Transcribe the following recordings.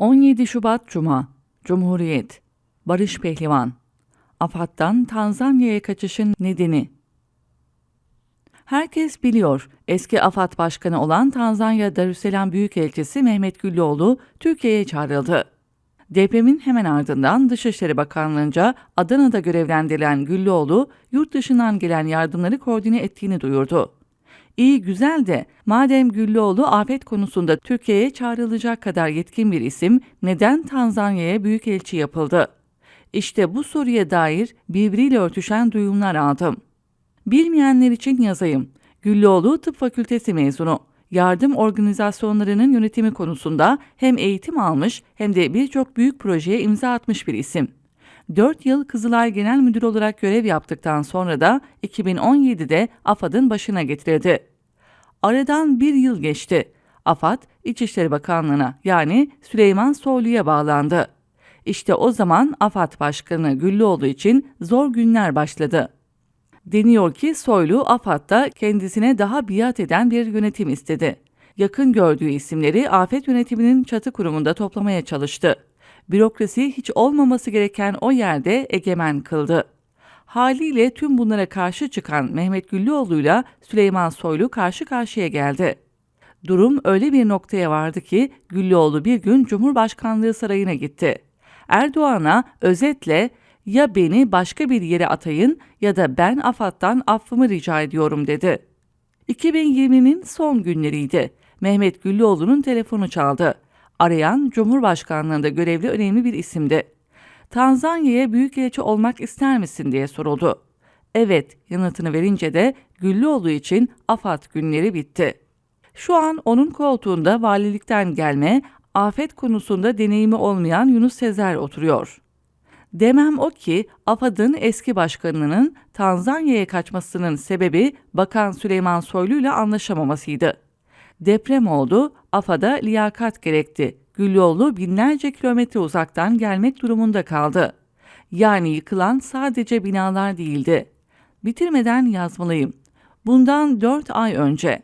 17 Şubat Cuma Cumhuriyet Barış Pehlivan AFAD'dan Tanzanya'ya kaçışın nedeni Herkes biliyor, eski AFAD Başkanı olan Tanzanya Darüsselam Büyükelçisi Mehmet Güllüoğlu Türkiye'ye çağrıldı. Depremin hemen ardından Dışişleri Bakanlığı'nca Adana'da görevlendirilen Güllüoğlu, yurt dışından gelen yardımları koordine ettiğini duyurdu. İyi güzel de madem Güllüoğlu afet konusunda Türkiye'ye çağrılacak kadar yetkin bir isim neden Tanzanya'ya büyükelçi yapıldı? İşte bu soruya dair birbiriyle örtüşen duyumlar aldım. Bilmeyenler için yazayım. Güllüoğlu Tıp Fakültesi mezunu. Yardım organizasyonlarının yönetimi konusunda hem eğitim almış hem de birçok büyük projeye imza atmış bir isim. 4 yıl Kızılay Genel Müdür olarak görev yaptıktan sonra da 2017'de AFAD'ın başına getirildi. Aradan bir yıl geçti. AFAD, İçişleri Bakanlığı'na yani Süleyman Soylu'ya bağlandı. İşte o zaman AFAD Başkanı Güllüoğlu için zor günler başladı. Deniyor ki Soylu AFAD'da kendisine daha biat eden bir yönetim istedi. Yakın gördüğü isimleri afet yönetiminin çatı kurumunda toplamaya çalıştı. Bürokrasi hiç olmaması gereken o yerde egemen kıldı. Haliyle tüm bunlara karşı çıkan Mehmet Güllüoğlu'yla Süleyman Soylu karşı karşıya geldi. Durum öyle bir noktaya vardı ki Güllüoğlu bir gün Cumhurbaşkanlığı sarayına gitti. Erdoğan'a özetle ya beni başka bir yere atayın ya da ben AFAD'dan affımı rica ediyorum dedi. 2020'nin son günleriydi. Mehmet Güllüoğlu'nun telefonu çaldı. Arayan Cumhurbaşkanlığında görevli önemli bir isimdi. Tanzanya'ya büyükelçi olmak ister misin diye soruldu. Evet yanıtını verince de Güllüoğlu için AFAD günleri bitti. Şu an onun koltuğunda valilikten gelme, afet konusunda deneyimi olmayan Yunus Sezer oturuyor. Demem o ki AFAD'ın eski başkanının Tanzanya'ya kaçmasının sebebi Bakan Süleyman Soylu ile anlaşamamasıydı. Deprem oldu, AFAD'a liyakat gerekti. Güllüoğlu binlerce kilometre uzaktan gelmek durumunda kaldı. Yani yıkılan sadece binalar değildi. Bitirmeden yazmalıyım. Bundan 4 ay önce.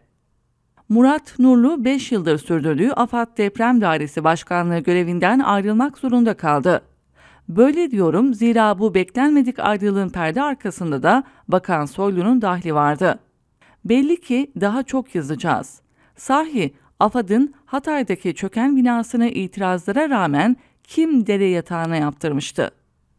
Murat Nurlu 5 yıldır sürdürdüğü AFAD Deprem Dairesi Başkanlığı görevinden ayrılmak zorunda kaldı. Böyle diyorum zira bu beklenmedik ayrılığın perde arkasında da Bakan Soylu'nun dahli vardı. Belli ki daha çok yazacağız. Sahi AFAD'ın Hatay'daki çöken binasını itirazlara rağmen kim dere yatağına yaptırmıştı?